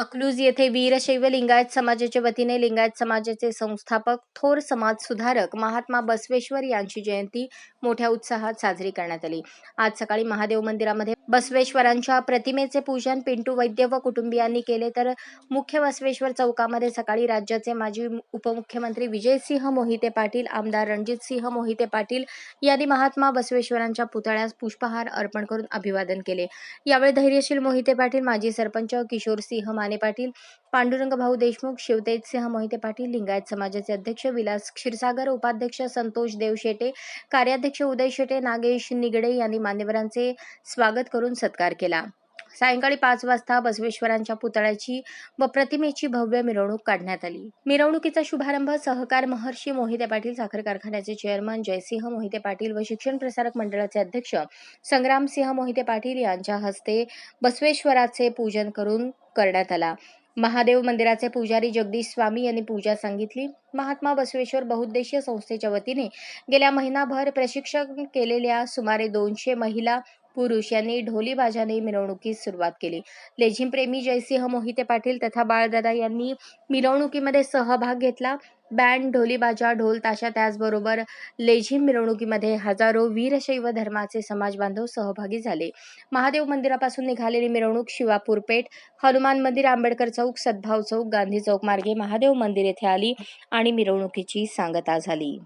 अकलूज येथे वीरशैव लिंगायत समाजाच्या वतीने लिंगायत समाजाचे संस्थापक थोर समाज सुधारक महात्मा बसवेश्वर यांची जयंती मोठ्या उत्साहात साजरी करण्यात आली. आज सकाळी महादेव मंदिरामध्ये बसवेश्वरांच्या प्रतिमेचे पूजन पिंटू वैद्य व कुटुंबियांनी केले. तर मुख्य बसवेश्वर चौकामध्ये सकाळी राज्याचे माजी उपमुख्यमंत्री विजयसिंह मोहिते पाटील आमदार रणजितसिंह मोहिते पाटील यांनी महात्मा बसवेश्वरांच्या पुतळ्यास पुष्पहार अर्पण करून अभिवादन केले. यावेळी धैर्यशील मोहिते पाटील माजी सरपंच किशोरसिंह माने पाटील पांडुरंग भाऊ देशमुख शिवतेजसिंह मोहिते पाटील लिंगायत समाजाचे अध्यक्ष विलास क्षीरसागर उपाध्यक्ष संतोष देवशेटे कार्याध्यक्ष उदय शेटे नागेश निगडे यांनी मान्यवरांचे स्वागत करून सत्कार केला. सायंकाळी पाच वाजता बसवेश्वरांच्या पुतळ्याची व प्रतिमेची भव्य मिरवणूक काढण्यात आली. मिरवणुकीचा शुभारंभ सहकार महर्षी मोहिते पाटील साखर कारखान्याचे चेअरमन जयसिंह मोहिते पाटील व शिक्षण प्रसारक मंडळाचे अध्यक्ष संग्रामसिंह मोहिते पाटील यांच्या हस्ते बसवेश्वराचे पूजन करून करण्यात आला. महादेव मंदिराचे पुजारी जगदीश स्वामी यांनी पूजा सांगितली. महात्मा बसवेश्वर बहुउद्देशीय संस्थेच्या वतीने गेल्या महिनाभर प्रशिक्षण केलेल्या सुमारे दोनशे महिला पुरुष यांनी ढोली बाजाने मिरवणुकीस सुरुवात केली. लेझिमप्रेमी जयसिंह मोहिते पाटील तथा बाळदादा यांनी मिरवणुकीमध्ये सहभाग घेतला. बँड ढोलीबाजा ढोल ताशा त्याचबरोबर लेझिम मिरवणुकीमध्ये हजारो वीरशैव धर्माचे समाज बांधव सहभागी झाले. महादेव मंदिरापासून निघालेली मिरवणूक शिवापूर पेठ हनुमान मंदिर आंबेडकर चौक सद्भाव चौक गांधी चौक मार्गे महादेव मंदिर येथे आली आणि मिरवणुकीची सांगता झाली.